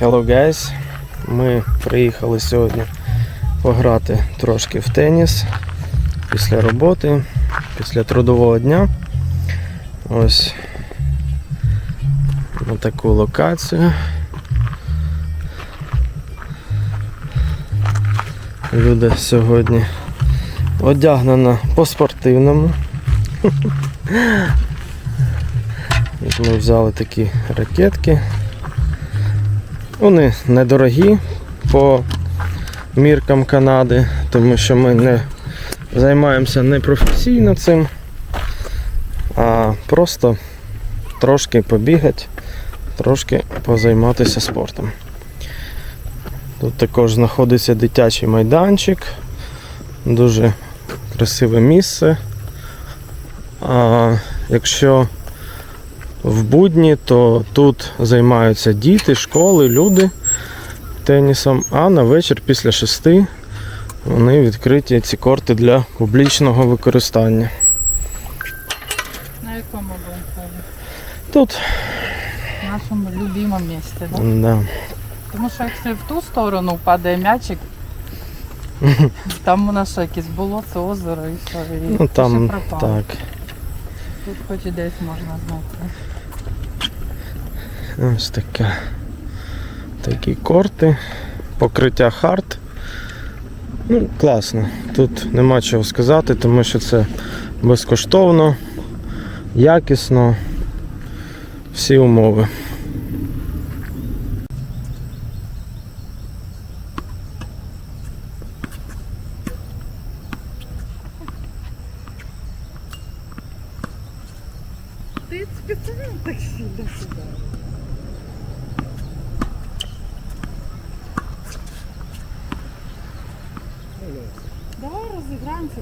Hello guys! Ми приїхали сьогодні пограти трошки в теніс після роботи, після трудового дня. Ось на таку локацію. Люди сьогодні одягнено по-спортивному. Ми взяли такі ракетки. Вони недорогі по міркам Канади, тому що ми не займаємося не професійно цим, а просто трошки побігати, трошки позайматися спортом. Тут також знаходиться дитячий майданчик, дуже красиве місце. А якщо в будні, то тут займаються діти, школи, люди тенісом, а на вечір після шести вони відкриті ці корти для публічного використання. На якому будемо? Тут, В нашому любимому місці, да? да. Тому що якщо в ту сторону падає м'ячик, там у нас якесь болото, озеро і все, і ну там пропало. так. Тут хоч і десь можна знайти. Ось таке. Такі корти, покриття хард. Ну, класно. Тут нема чого сказати, тому що це безкоштовно, якісно, всі умови. Ти спеціально так сильно сюди. Давай розіграємося.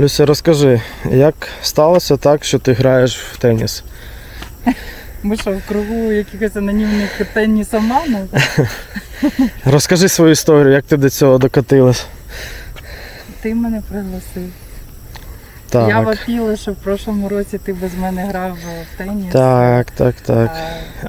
Люся, розкажи, як сталося так, що ти граєш в теніс? Ми що, в кругу якихось анонімних тенісоманів? Розкажи свою історію, як ти до цього докотилась. Ти мене пригласив. Так. Я вопіла, що в прошлому році ти без мене грав в теніс. Так, так, так. А,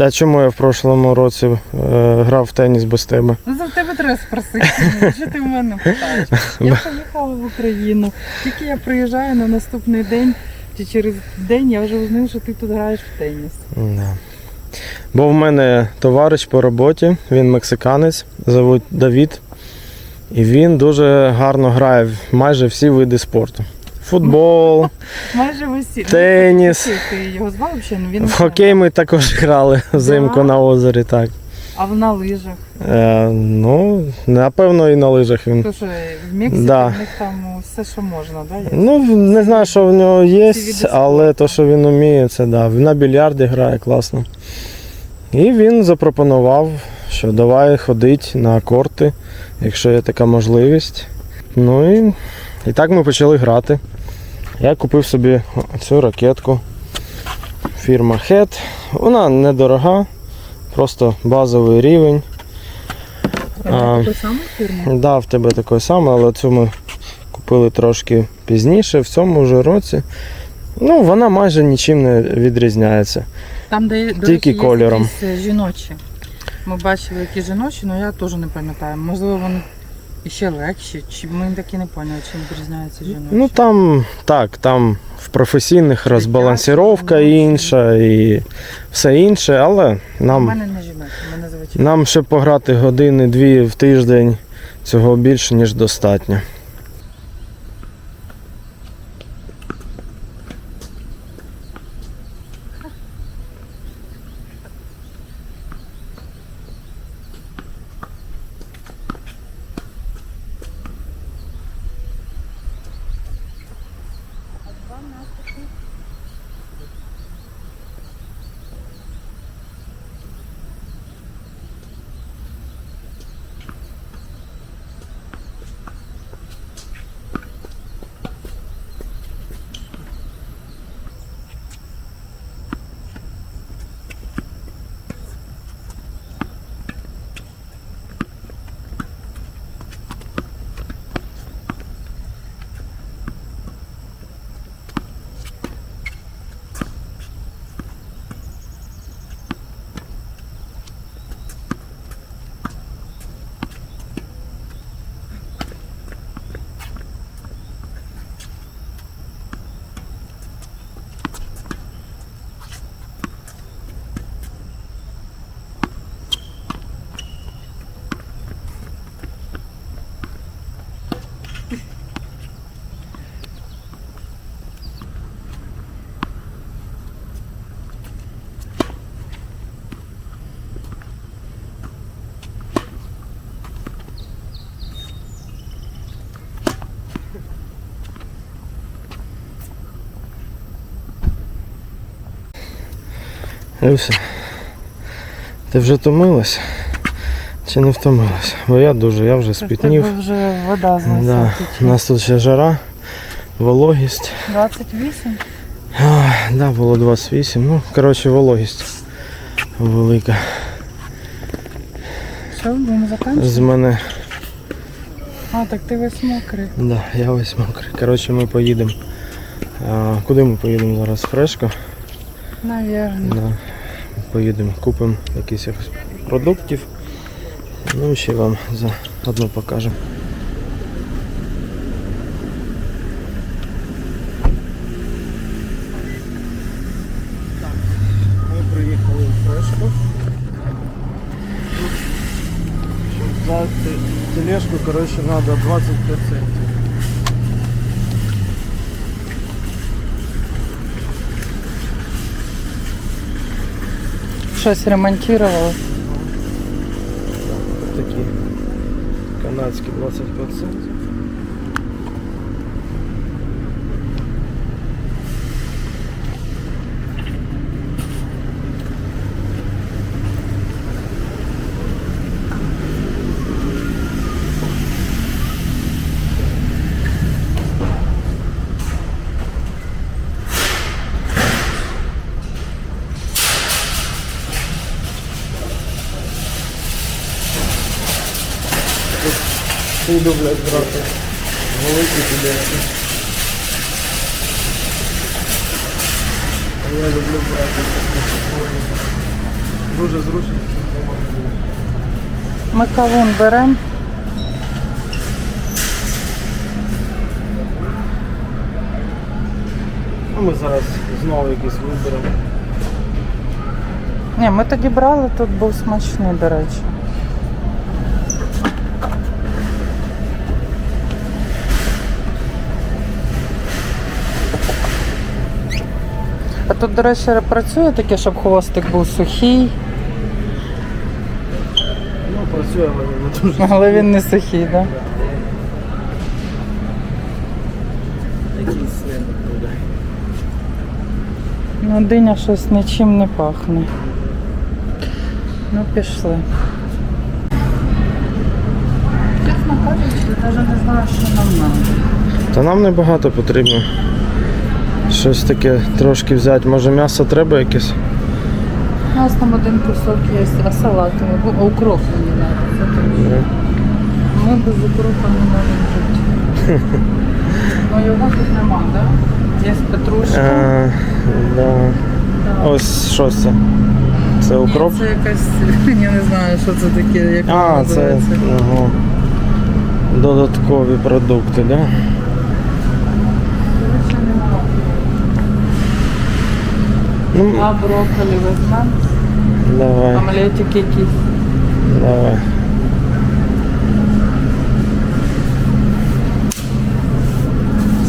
А чому я в прошлому році е, грав в теніс без тебе? Ну, за тебе треба спросити. Що ти в мене питаєш? Я поїхала в Україну. Тільки я приїжджаю на наступний день, чи через день я вже узнаю, що ти тут граєш в теніс. Да. Бо в мене товариш по роботі, він мексиканець, зовуть Давід. І він дуже гарно грає в майже всі види спорту. Футбол, Майже усі. Теніс. Ну, Ти його звав взагалі? Ну, він в хокей ми також грали взимку на озері, так. А в на лижах. Е, ну, напевно, і на лижах він. Тому що в Мексиці Да. в них там все, що можна, да? є? Ну, не знаю, що в нього є, але то, що він вміє, це да. На більярді грає класно. І він запропонував, що давай ходить на корти, якщо є така можливість. Ну і, і так ми почали грати. Я купив собі цю ракетку. Фірма Head. Вона недорога, просто базовий рівень. А? Да, в тебе такий самий, але цю ми купили трошки пізніше, в цьому вже році. Ну, вона майже нічим не відрізняється. Там, де до Тільки речі, кольором. Якісь е, жіночі. Ми бачили, які жіночі, але я теж не пам'ятаю. Можливо, вони ще легші, чи ми таки не поняли, чим відрізняється жіночі. Ну там так, там в професійних розбалансіровка ну, інша і все інше, але У нам, мене не жіночі, у мене звичайно. нам ще пограти години-дві в тиждень цього більше, ніж достатньо. Люся, ти вже втомилась? Чи не втомилась? Бо я дуже, я вже спітнів. тебе вже вода Да. У нас тут ще жара, вологість. 28? Ой, да, було 28. Ну, коротше, вологість велика. Що, будемо закінчити? З мене, А, так ти весь мокрий. да, я весь мокрий. Коротше, ми поїдемо. Куди ми поїдемо зараз? Фрешко. Навірно. Да. Поїдемо, купимо якихось продуктів. Ну, ще вам заодно покажемо. Ми приїхали в Фрешко. Щоб тележку, коротше, треба 25 центів. Щось ремонтували. Такі канадські 25 Буду, блядь, брати великі підешки. А я люблю брати. Дуже зручно. Ми кавун беремо. Ну, ми зараз знову якийсь виберемо. Ні, ми тоді брали, тут був смачний, до речі. Тут, до речі, працює таке, щоб хвостик був сухий, Ну, працює, але не дуже. але він не сухий, так? Да? Якийсь. Ну, диня щось нічим не пахне. Ну, пішли. Чесно кажучи, я навіть не знаю, що нам треба. Та нам небагато потрібно. Щось таке трошки взяти. Може м'ясо треба якесь? У нас там один кусок є, а салат, а укроп мені треба. Що Ми без укропа не можемо жити. Ну його тут нема, так? Да? Є петрушка. А, да. Так. Ось що це? Це укроп? Ні, Це якась, я не знаю, що це таке, як воно А, це ага. додаткові продукти, так? Да? Ну, А брокколі візьмемо. давай, Омлетик якийсь. давай.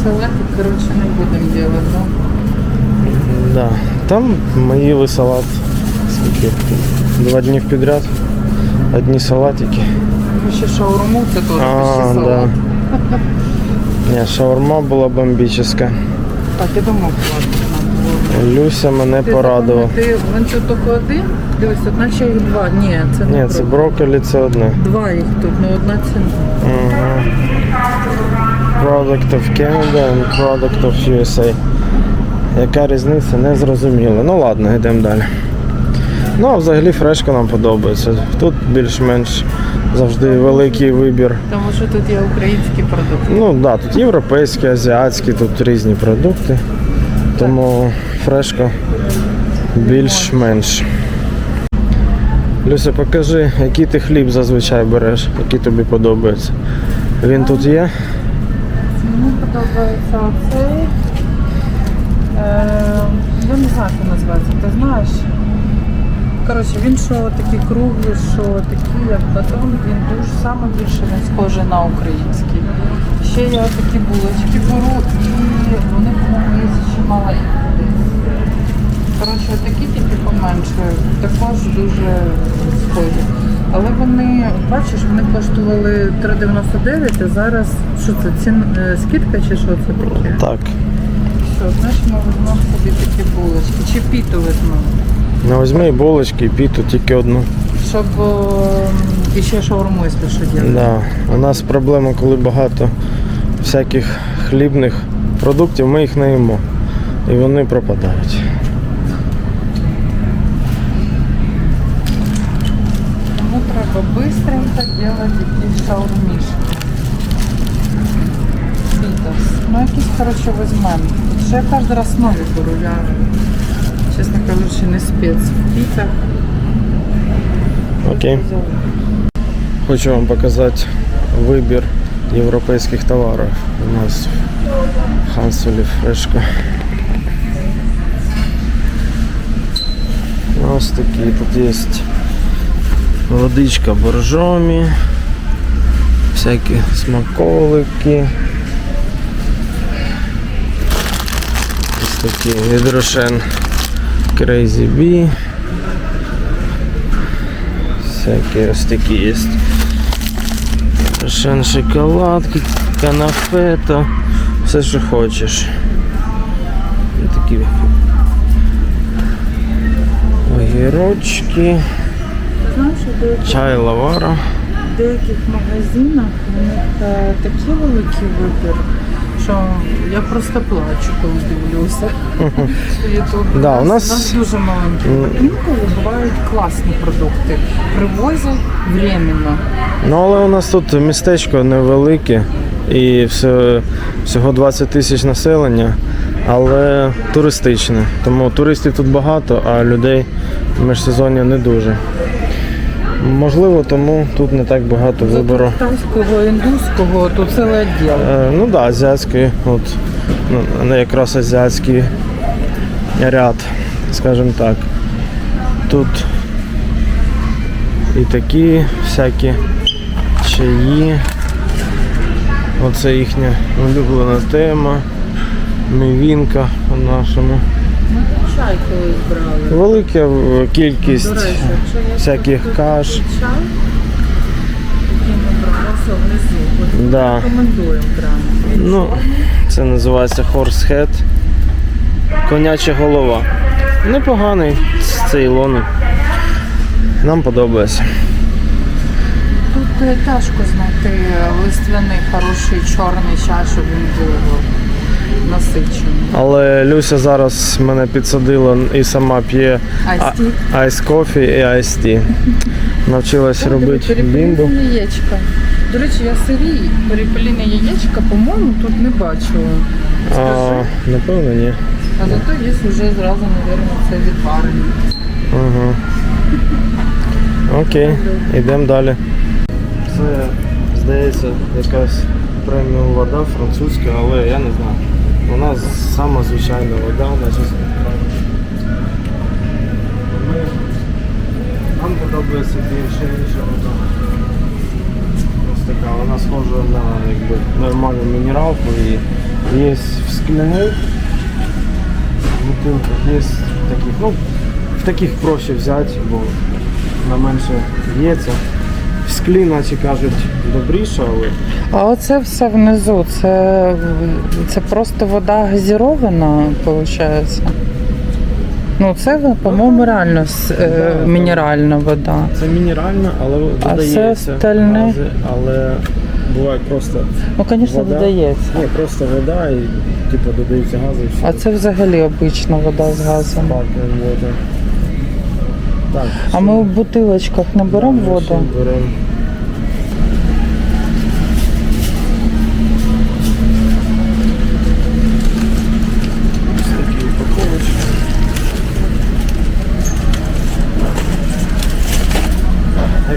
Салатик, коротше, не будемо робити, да? Да. Там ми їли салат. Скільки? Два дні підряд. Одні салатики. Ми ще шаурму, це теж А, почти да. салат. Ні, шаурма була бомбічна. Так, я думав, хватить нам було. Люся мене Ти порадував. запам'ятай, Він тут тільки один? Дивись, тут наче їх два. Ні, це не Ні, це брокколі. це одне. Два їх тут, ну одна ціна. Ага. Product of Canada and Product of USA. Яка різниця, не зрозуміло. Ну ладно, йдемо далі. Ну, а взагалі фрешка нам подобається. Тут більш-менш завжди великий вибір. Тому що тут є українські продукти. Ну так, да, тут європейські, азіатські, тут різні продукти. Тому фрешка більш-менш. Люся, покажи, який ти хліб зазвичай береш, який тобі подобається. Він тут є? Мені подобається оцей. Е, я не знаю, як він називається, ти знаєш? Коротше, він що такий круглий, що такий, як батон, він дуже саме більше він схожий на український. Ще я такі булочки беру і вони, маленькі. Коротше, такі тільки поменше, також дуже схожі. Але вони, бачиш, вони коштували 3,99, а зараз що це, цін, е, скидка чи що це таке? Так. Що, значить ми візьмемо собі такі булочки. Чи піту візьмемо. Ну, візьми і булочки, і піту, тільки одну. Щоб е, ще шаурму, якщо що делать. Да. У нас проблема, коли багато всяких хлібних продуктів, ми їх не їмо. І вони пропадають. Тому треба быстренько делать якісь шаурмішки. Фітос. Ну якісь, коротше, візьмемо. Що я кожен раз нові беру, я, чесно кажучи, не спец в пітах. Окей. Хочу вам показати вибір європейських товарів. У нас в Хансулі фрешка. Ось такі тут є водичка боржомі, всякі смаколики. Ось такі від Рошен Crazy Bee. Всякие ось такі є. Рошен шоколадки, канафета, все що хочеш. Такі огірочки, чай лавара. В деяких магазинах у них е, такий великий вибір, що я просто плачу, коли дивлюся. Да, у нас- нас дуже маленький. Інколи бувають класні продукти. Привозять временно. Ну але у нас тут містечко невелике і все, всього 20 тисяч населення, але туристичне. Тому туристів тут багато, а людей в міжсезоння не дуже. Можливо, тому тут не так багато вибору. Китайського, індуського, то цілий відділ. Е, ну так, да, азіатський, от, ну, не якраз азіатський ряд, скажімо так. Тут і такі всякі чаї. Оце їхня улюблена тема. Мівінка по-нашому. Ми чай колись брали. Велика е, кількість До речі, всяких каш. ми Да. рекомендуємо прямо. Ну, це називається horse head. Коняча голова. Непоганий з цейлону. Нам подобається. Тут е, тяжко знайти листвяний хороший чорний чай, щоб він був насичений. Але Люся зараз мене підсадила і сама п'є айс кофі і айс ті. Навчилась робити бімбу. Яєчка. До речі, я сирі перепелине яєчка, по-моєму, тут не бачила. А, напевно, ні. А зато є вже зразу, мабуть, це відварені. Ага. Окей, йдемо далі. Це, здається, якась преміум вода французька, але я не знаю. Вона сама звичайна вода, наче. Ми- Нам подобається більше інша вода. Ось така, вона схожа на якби, нормальну мінералку і є в скляних бутилках, є таких, ну, в таких проще взяти, бо на менше б'ється. Склі, наче кажуть, добріше, але А оце все внизу, це, це просто вода газірована, виходить? Ну, це, по-моєму, реально е, мінеральна вода. це мінеральна, але А додається все остальне? гази, але буває просто Ну, звісно, додається. Ні, просто вода і типу додаються гази і все. А це взагалі обична вода з газом. Так, А ми в бутилочках не беремо ми воду. беремо. Ось такі упаковочки.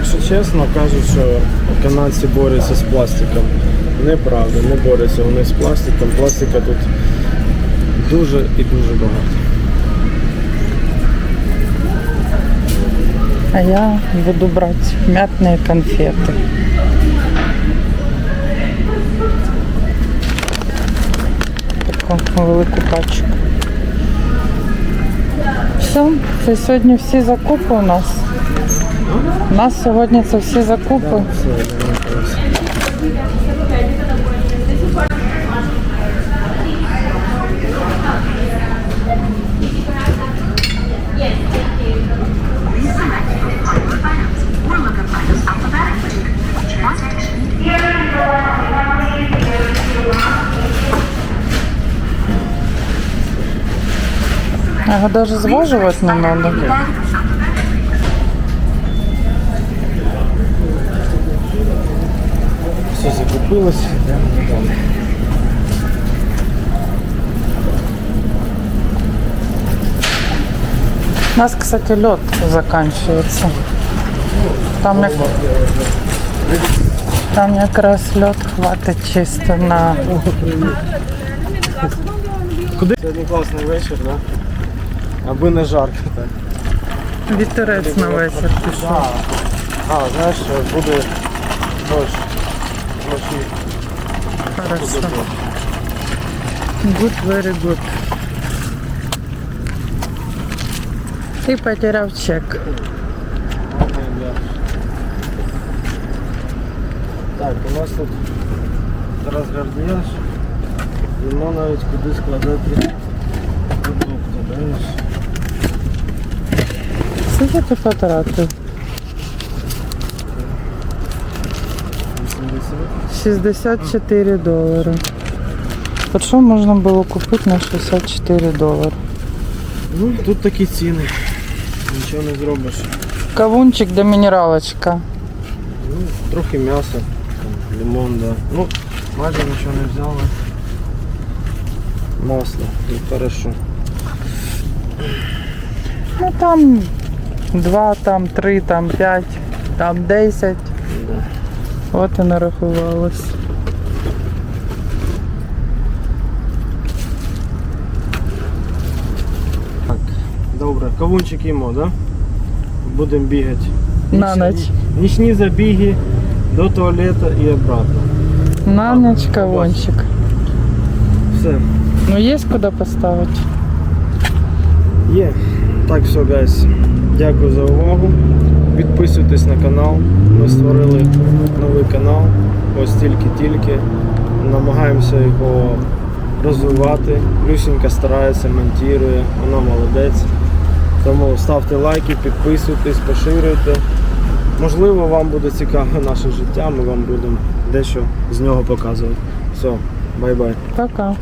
Якщо чесно, кажуть, що канадці борються з пластиком. Неправда, не борються вони з пластиком. Пластика тут дуже і дуже багато. А я буду брати мятні конфети. Таку велику пачку. Все, це сьогодні всі закупи у нас. У нас сегодня це всі закупи. Его даже зваживать не надо. Все закупилось, йдемо додому. У нас, кстати, лед заканчивается. Там, як... Там якраз лед хватить чисто на Куди? Сьогодні класний вечір, да? Аби не жарко так. вітерець на вечір пішов. А, знаєш, буде дощ. Вночі буде Хорошо. дощ. Good, very good. Ти потеряв чек. Ага, да. Так, у нас тут зараз гардіяж. Йому навіть куди складати продукти, бачиш? Скільки ти потратив? 64 долари. От що можна було купити на 64 долари? Ну, тут такі ціни. Нічого не зробиш. Кавунчик да мінералочка. Ну, трохи м'яса, там, лимон, да. Ну, майже нічого не взяли. Масло, ну хорошо. Ну там 2, там 3, там 5, там 10. Да. От і нарахувалось. Так, добре. Кавунчик їмо, да? Будемо бігати. На Нічні- ніч. Нічні забіги до туалету і обратно. На ніч кавунчик. Все. Ну є куди поставити. Є. Так, все, гайс. Дякую за увагу. Підписуйтесь на канал. Ми створили новий канал. Ось тільки-тільки. Намагаємося його розвивати. Люсінька старається, монтує, вона молодець. Тому ставте лайки, підписуйтесь, поширюйте. Можливо, вам буде цікаве наше життя, ми вам будемо дещо з нього показувати. Все, бай-бай. Пока.